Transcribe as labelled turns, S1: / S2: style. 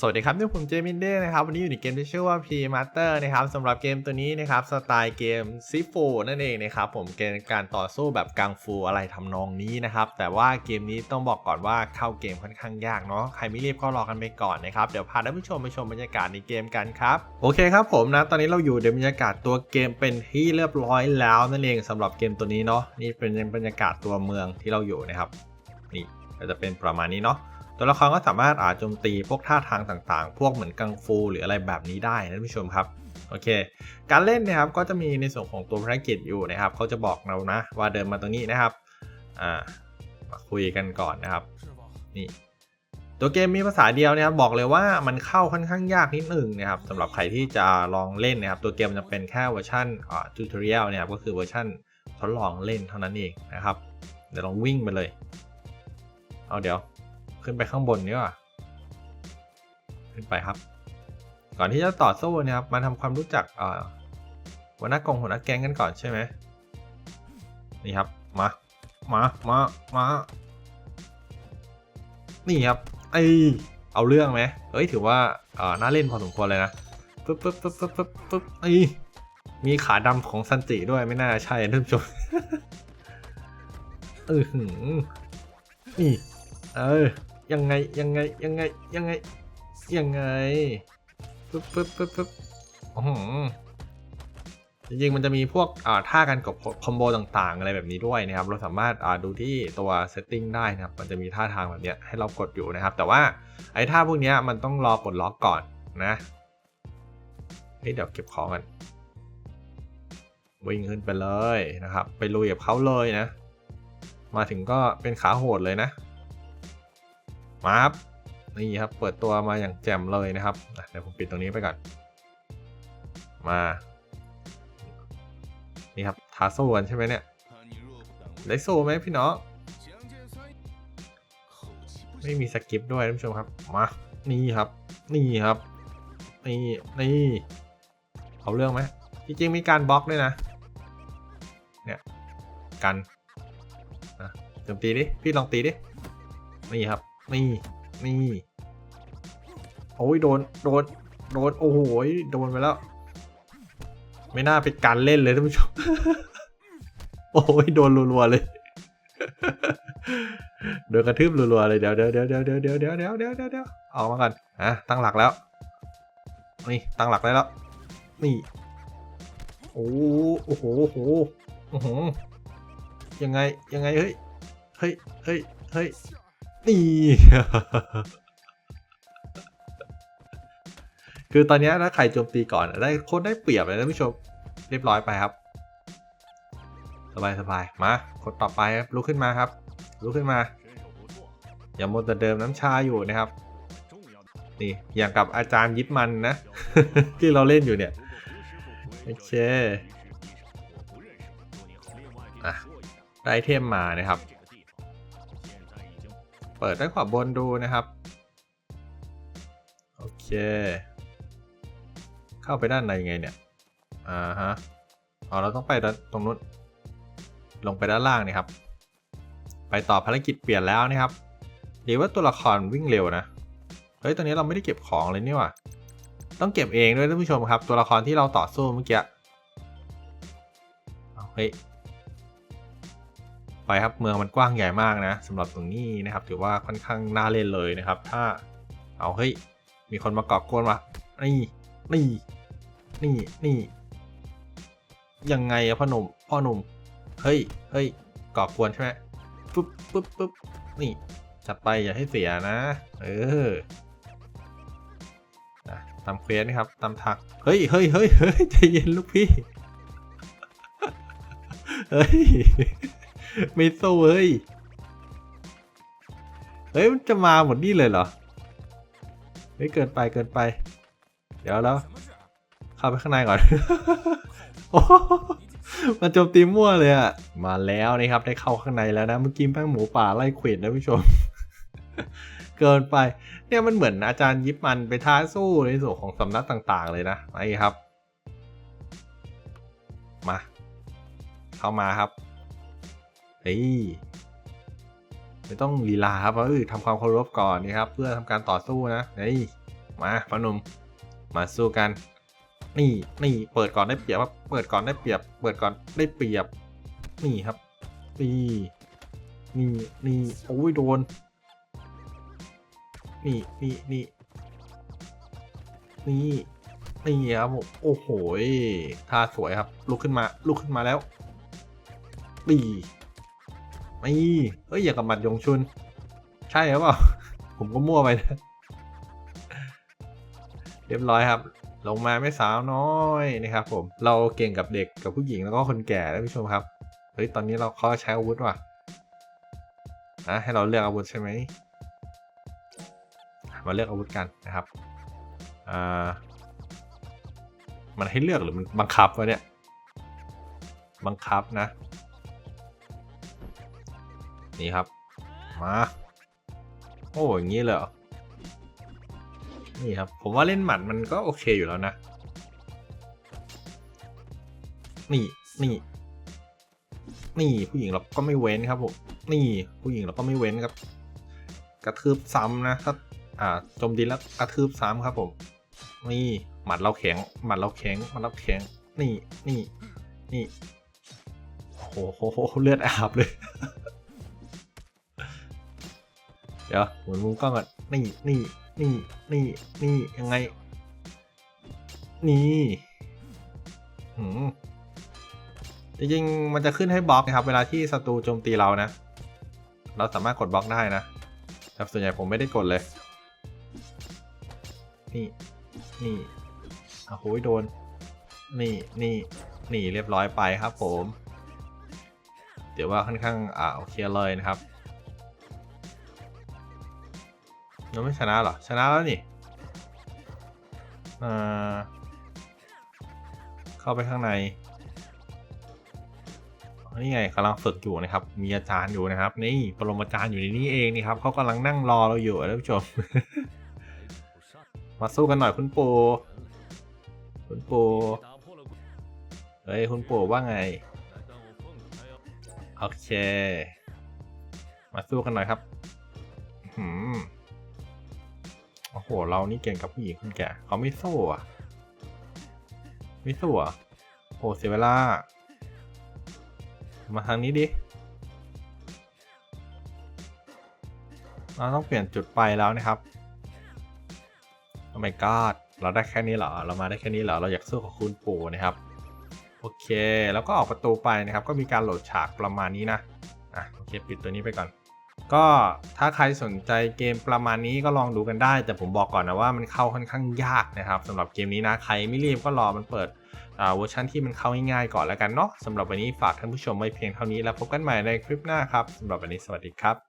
S1: สวัสดีครับนี่ผมเจมินเด้นะครับวันนี้อยู่ในเกมที่ชื่อว่า P Master นะครับสำหรับเกมตัวนี้นะครับสไตล์เกมซิฟูนั่นเองนะครับผมเกมการต่อสู้แบบกังฟูอะไรทำนองนี้นะครับแต่ว่าเกมนี้ต้องบอกก่อนว่าเข้าเกมค่อนข้างยากเนาะใครไม่รีบก็รอกันไปก่อนนะครับเดี๋ยวพาท่านผู้ชมไปชมบรรยากาศในเกมกันครับโอเคครับผมนะตอนนี้เราอยู่ในบรรยากาศตัวเกมเป็นที่เรียบร้อยแล้วนั่นเองสำหรับเกมตัวนี้เนาะนี่เป็นบรรยากาศตัวเมืองที่เราอยู่นะครับนี่ก็จะเป็นประมาณนี้เนาะ ตัวละครก็สามารถอาจโจมตีพวกท่าทางต่างๆ พวกเหมือนกังฟูหรืออะไรแบบนี้ได้นะท่านผู้ชมครับโอเค การเล่นนะครับก็จะมีในส่วนของตัวภารกิจอยู่นะครับเขาจะบอกเรานะว่าเดินมาตรงนี้นะครับอ่ามาคุยกันก่อนนะครับนี่ตัวเกมมีภาษาเดียวนะครับบอกเลยว่ามันเข้าค่อนข้างยากนิดหนึ่งนะครับสำหรับใครที่จะลองเล่นนะครับตัวเกมจะเป็นแค่เวอร์ชันอ่าทูตอเรียลนะครับก็คือเวอร์ชันทดลองเล่นเท่านั้นเองนะครับเดี๋ยวลองวิ่งไปเลยเอาเดี๋ยว ขึ้นไปข้างบนนี่ว่ะขึ้นไปครับ ก่อนที่จะต่อสู้นะครับ มาทำความรู้จักอ่อหัวหน้ากองหัวหน้าแก๊งกันก่อนใช่ไหมนี่ครับ มา มา มา มา นี่ครับ ไอเอาเรื่องไหมเอ้ย ถือว่าเออน่าเล่นพอสมควรเลยนะปึ๊บปึ๊บปึ๊บปึ๊บปึ๊บปึ๊บไอมีขาดำของซันจิด้วยไม่น่าใช่ท่านผู้ชมเออหือนี่ เออ ยังไงยังไงยังไงยังไงยังไงปึ๊บปึ๊บปึ๊บปึ๊บอื้อหือจริงๆมันจะมีพวกอ่าท่าการกดคอมโบต่างๆ อะไรแบบนี้ด้วยนะครับ เราสามารถอ่าดูที่ตัว setting ได้นะครับ มันจะมีท่าทางแบบเนี้ยให้เรากดอยู่นะครับ แต่ว่าไอ้ท่าพวกเนี้ยมันต้องรอปลดล็อกก่อนนะเฮ้ยเดี๋ยวเก็บของกันวิ่งขึ้นไปเลยนะครับ ไปลุยกับเขาเลยนะ มาถึงก็เป็นขาโหดเลยนะ มารับนี่ครับ เปิดตัวมาอย่างแจ่มเลยนะครับเดี๋ยวผมปิดตรงนี้ไปก่อน มา นี่ครับท้าสู้กันใช่ไหมเนี่ย ได้สู้ไหมพี่เน้องไม่มีสกิปด้วยท่านผู้ชมครับ มา นี่ครับ นี่ครับ นี่ นี่ เอาเรื่องไหมจริงๆมีการบล็อกด้วยนะ เนี่ย กันนะโจมตีดิ พี่ลองตีดิ นี่ครับ นี่ นี่ โอ้ยโดน โดน โดน โอ้โหยโดนไปแล้ว ไม่น่าเป็นการเล่นเลยท่านผู้ชม โอ้ยโดนรัวๆเลย โดนกระทืบรัวๆเลย เดี๋ยวเดี๋ยวเดี๋ยวเดี๋ยวเดี๋ยวเดี๋ยวเดี๋ยวเดี๋ยวเดี๋ยวเดี๋ยวออกมาก่อนอะตั้งหลักแล้ว นี่ตั้งหลักได้แล้ว นี่ โอ้โอ้โหโอ้โหโอ้โหยังไง ยังไง เฮ้ย เฮ้ย เฮ้ย เฮ้ย นี่ คือตอนนี้ถ้าใครโจมตีก่อนได้โคตรได้เปรียบเลยนะท่านผู้ชม เรียบร้อยไปครับ สบายสบายมา คนต่อไปครับลุกขึ้นมาครับลุกขึ้นมา อย่ามัวแต่เดิมน้ำชาอยู่นะครับนี่อย่างกับอาจารย์ยิปมันนะ ที่เราเล่นอยู่เนี่ยโอเคอะได้เทมมานะครับ เปิดด้านขวาบนดูนะครับ โอเค เข้าไปด้านในไงเนี่ย อ่าฮะอ๋อเราต้องไปด้านตรงนู้น ลงไปด้านล่างนี่ครับ ไปต่อภารกิจเปลี่ยนแล้วนะครับดีว่าตัวละครวิ่งเร็วนะ เฮ้ย ตอนนี้เราไม่ได้เก็บของเลยนี่หว่า ต้องเก็บเองด้วยท่านผู้ชมครับ ตัวละครที่เราต่อสู้เมื่อกี้เอเฮ้ย ไปครับเมืองมันกว้างใหญ่มากนะสำหรับตรงนี้นะครับ ถือว่าค่อนข้างน่าเล่นเลยนะครับ ถ้าเอาเฮ้ยมีคนมาก่อกวนวะนี่นี่นี่นี่ยังไงอะพ่อหนุ่มพ่อหนุ่มเฮ้ยเฮ้ยก่อกวนใช่ไหมปุ๊บปุ๊บปุ๊บนี่จัดไปอย่าให้เสียนะ เออนะตามเควสนะครับตามทักเฮ้ยเฮ้ยเฮ้ยเฮ้ยใจเย็นลูกพี่ เฮ้ย ไม่สู้เฮ้ย เฮ้ยมันจะมาหมดนี่เลยเหรอ เฮ้ยเกินไปเกินไป เดี๋ยวแล้ว เข้าไปข้างในก่อน โอ้มันโจมตีมั่วเลยอะมาแล้วนะครับได้เข้าข้างในแล้วนะ เมื่อกี้แป้งหมูป่าไล่เขวดนะผู้ชม เกินไป เนี่ยมันเหมือนอาจารย์ยิปมันไปท้าสู้ในส่วนของสำนักต่างๆ เลยนะไอ้ครับ มา เข้ามาครับ เฮ้ยไม่ต้องลีลาครับเออทำความเคารพก่อนนี่ครับ เพื่อทำการต่อสู้นะเฮ้ยมาพอหนุ่มมาสู้กัน นี่นี่เปิดก่อนได้เปรียบครับเปิดก่อนได้เปรียบ เปิดก่อนได้เปรียบ นี่ครับนี่นี่นี่โอ้ยโดนนี่นี่นี่นี่นี่ครับโอ้โหท่าสวยครับลุกขึ้นมาลุกขึ้นมาแล้ว นี่นี่เอ้ยอย่ากับหมัดยงชุน ใช่หรือเปล่า ผมก็มั่วไปนะเรียบร้อยครับ ลงมาไม่สาวน้อยนะครับ ผม เราเก่งกับเด็กกับผู้หญิงแล้วก็คนแก่ท่านผู้ชมครับ เฮ้ยตอนนี้เราเขาใช้อาวุธว่ะนะให้เราเลือกอาวุธใช่ไหม มาเลือกอาวุธกันนะครับ อ่า มันให้เลือกหรือมันบังคับวะเนี่ย บังคับนะ นี่ครับ มา โอ้อย่างนี้เลยเหรอนี่ครับ ผมว่าเล่นหมัดมันก็โอเคอยู่แล้วนะ นี่ นี่ นี่ผู้หญิงเราก็ไม่เว้นครับผม นี่ผู้หญิงเราก็ไม่เว้นครับ กระทืบซ้ำนะถ้าอ่าโจมตีแล้วกระทืบซ้ำครับผม นี่หมัดเราแข็งหมัดเราแข็งหมัดเราแข็ง นี่ นี่ นี่ โอ้โห เลือดอาบเลย เดี๋ยวหมุนมุมกล้องก่อนนี่นี่นี่นี่นี่ยังไง นี่หืมจริงๆมันจะขึ้นให้บล็อกนะครับ เวลาที่ศัตรูโจมตีเรานะ เราสามารถกดบล็อกได้นะแต่ส่วนใหญ่ผมไม่ได้กดเลย นี่ นี่โอ้โหโดน นี่นี่นี่เรียบร้อยไปครับผม เดี๋ยวว่าค่อนข้างอ่าโอเคเลยนะครับ ยังไม่ชนะหรอ ชนะแล้วนี่เข้าไปข้างใน นี่ไงกำลังฝึกอยู่นะครับ มีอาจารย์อยู่นะครับ นี่ปรมาจารย์อยู่ในนี้เองนี่ครับเขากำลังนั่งรอเราอยู่ท่านผู้ชม มาสู้กันหน่อยคุณปู คุณปู เฮ้ยคุณปูว่าไง โอเค มาสู้กันหน่อยครับ หืม อ้โห เรานี่เก่งกับผู้หญิงคุณแก่เขาไม่สู้อะ ไม่สู้อะโหเสียเวลา มาทางนี้ดิ เราต้องเปลี่ยนจุดไปแล้วนะครับโอ้ my god เราได้แค่นี้เหรอ เรามาได้แค่นี้เหรอ เราอยากสู้กับคุณปู่นะครับ โอเค แล้วก็ออกประตูไปนะครับ ก็มีการโหลดฉากประมาณนี้นะ อะ โอเค ปิดตัวนี้ไปก่อน ก็ถ้าใครสนใจเกมประมาณนี้ก็ลองดูกันได้ แต่ผมบอกก่อนนะว่ามันเข้าค่อนข้างยากนะครับสำหรับเกมนี้นะใครไม่รีบก็รอมันเปิดเวอร์ชันที่มันเข้าง่ายๆก่อนแล้วกันเนาะสำหรับวันนี้ฝากท่านผู้ชมไว้เพียงเท่านี้แล้วพบกันใหม่ในคลิปหน้าครับสำหรับวันนี้สวัสดีครับ